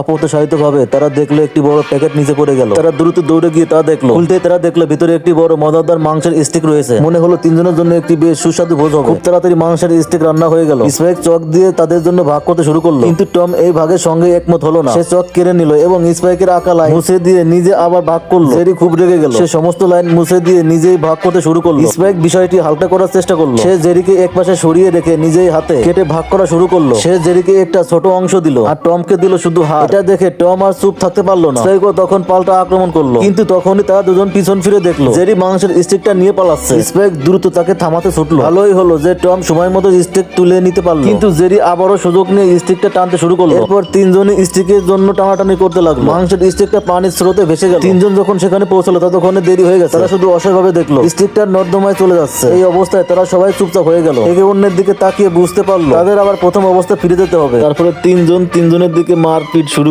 অপ্রত্যাশিত ভাবে তারা দেখল একটি বড় প্যাকেট নিচে পড়ে গেল। তারা দ্রুত দৌড়ে গিয়ে তা দেখল। খুলতেই তারা দেখল ভিতরে একটি বড় মজাদার মাংসের স্টিক রয়েছে। মনে হলো তিনজনের জন্য একটি বেশ সুস্বাদু ভোজ হবে। খুব তাড়াতাড়ি মাংসের স্টিক রান্না হয়ে গেল। স্পাইক চক দিয়ে তাদের জন্য ভাগ করতে শুরু করল। কিন্তু টম এই ভাগের সঙ্গে একমত হলো না। সে চক কেড়ে নিল এবং স্পাইকের আঁকা লাইন মুছে দিয়ে নিজে আবার ভাগ করল। জেরি খুব রেগে গেল। সে সমস্ত লাইন মুছে দিয়ে নিজেই ভাগ করতে শুরু করল। স্পাইক বিষয়টি হালকা করার চেষ্টা করল। সে জেরিকে এক পাশে সরিয়ে রেখে নিজেই হাতে কেটে ভাগ করা শুরু করল। সে জেরিকে একটা ছোট অংশ দিল। আর টমকে দিল শুধু হাত। এটা দেখে টম আর চুপ থাকতে পারল না। স্পাইকও তখন পাল্টা আক্রমণ করল। কিন্তু তখনই তারা দুজন পিছন ফিরে দেখল। জেরি মাংসের স্টিকটা নিয়ে পালাচ্ছে। স্পাইক দ্রুত তাকে থামাতে ছুটলো। ভালোই হলো যে টম সময় মতো স্টিক তুলে নিতে পারল। কিন্তু জেরি আবারও সুযোগ নিয়ে স্টিকটা টানতে শুরু করল। এরপর তিনজনই স্টিকের জন্য টানাটানি করতে লাগল। মাংসের স্টিকটা পানির স্রোতে ভেসে গেল। তিনজন যখন সেখানে পৌঁছলো ততক্ষণে দেরি হয়ে গেছে। তারা শুধু অসহায়ভাবে দেখল। স্টিকটার নর্দমায় চলে যাচ্ছে। এই অবস্থায় তারা সবাই চুপচাপ হয়ে গেল। একে অন্যের দিকে তাকিয়ে বুঝতে পারল। তাদের আবার প্রথম অবস্থা ফিরে যেতে হবে। তারপরে তিনজন তিনজনের দিকে মারপিট শুরু করল।